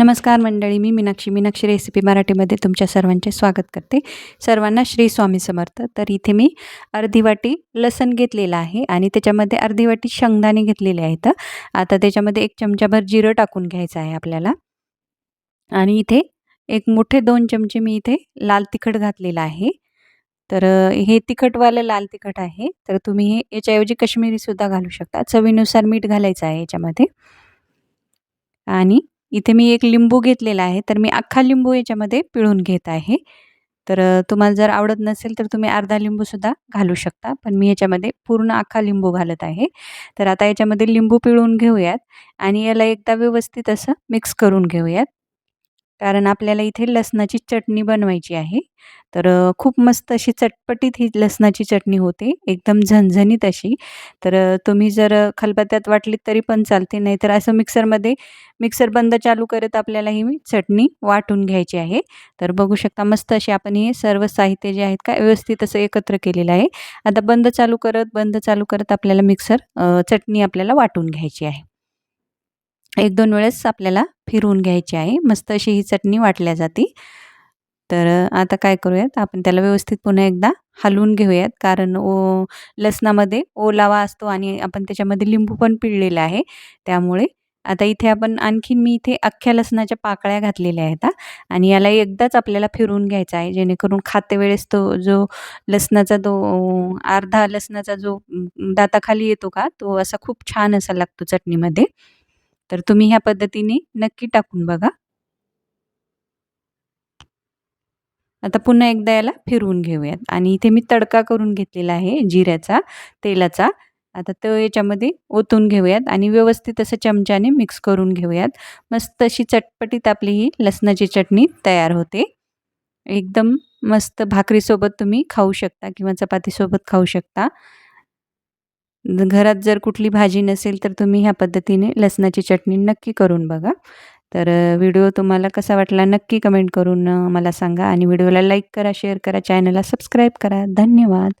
नमस्कार मंडळी मी मीनाक्षी. मीनाक्षी रेसिपी मराठीमध्ये तुमच्या सर्वांचे स्वागत करते. सर्वांना श्री स्वामी समर्थ. तर इथे मी अर्धी वाटी लसण घेतलेलं आहे आणि त्याच्यामध्ये अर्धी वाटी शेंगदाणे घेतलेले आहेत. आता त्याच्यामध्ये एक चमचाभर जिरं टाकून घ्यायचं आहे आपल्याला. आणि इथे एक मोठे दोन चमचे मी इथे लाल तिखट घातलेलं आहे. तर हे तिखटवालं लाल तिखट आहे. तर तुम्ही हे याच्याऐवजी कश्मीरीसुद्धा घालू शकता. चवीनुसार मीठ घालायचं आहे याच्यामध्ये. आणि इथे मी एक लिंबू घेतलेला आहे तर मी अख्खा लिंबू याच्यामध्ये पिळून घेत आहे. तर तुम्हाला जर आवडत नसेल तर तुम्ही अर्धा लिंबूसुद्धा घालू शकता पण मी याच्यामध्ये पूर्ण अख्खा लिंबू घालत आहे. तर आता याच्यामध्ये लिंबू पिळून घेऊयात आणि याला एकदा व्यवस्थित असं मिक्स करून घेऊयात. कारण आपल्याला इथे लसणाची चटणी बनवायची आहे. तर खूप मस्त अशी चटपटीत ही लसणाची चटणी होते एकदम झणझणीत अशी. तर तुम्ही जर खलबत्त्यात वाटलीत तरी पण चालते नाही तर असं मिक्सरमध्ये मिक्सर बंद चालू करत आपल्याला ही चटणी वाटून घ्यायची आहे. तर बघू शकता मस्त अशी आपण हे सर्व साहित्य जे आहेत का व्यवस्थित असं एकत्र केलेलं आहे. आता बंद चालू करत बंद चालू करत आपल्याला मिक्सर चटणी आपल्याला वाटून घ्यायची आहे. एक दोन वेळेस आपल्याला फिरवून घ्यायची आहे. मस्त अशी ही चटणी वाटल्या जाते. तर आता काय करूयात? आपण त्याला व्यवस्थित पुन्हा एकदा हलवून घेऊयात. कारण ओ लसणामध्ये ओलावा असतो आणि आपण त्याच्यामध्ये लिंबू पण पिळलेला आहे. त्यामुळे आता इथे आपण आणखीन मी इथे अख्ख्या लसणाच्या पाकळ्या घातलेल्या आहेत आणि याला एकदाच आपल्याला फिरवून घ्यायचा आहे. जेणेकरून खाते वेळेस तो जो लसणाचा तो अर्धा लसणाचा जो दाताखाली येतो का? तो असा खूप छान असा लागतो चटणीमध्ये. तर तुम्ही ह्या पद्धतीने नक्की टाकून बघा. आता पुन्हा एकदा याला फिरवून घेऊयात. आणि इथे मी तडका करून घेतलेला आहे जिऱ्याचा तेलाचा. आता तो याच्यामध्ये ओतून घेऊयात आणि व्यवस्थित असं चमच्याने मिक्स करून घेऊयात. मस्त अशी चटपटीत आपली ही लसणाची चटणी तयार होते. एकदम मस्त भाकरीसोबत तुम्ही खाऊ शकता किंवा चपातीसोबत खाऊ शकता. घरात जर कुठली भाजी नसेल तर तुम्ही ह्या पद्धतीने लसणाची चटणी नक्की करून बघा. तर व्हिडिओ तुम्हाला कसा वाटला नक्की कमेंट करून मला सांगा आणि व्हिडिओला लाईक करा शेअर करा चॅनलला सबस्क्राईब करा. धन्यवाद.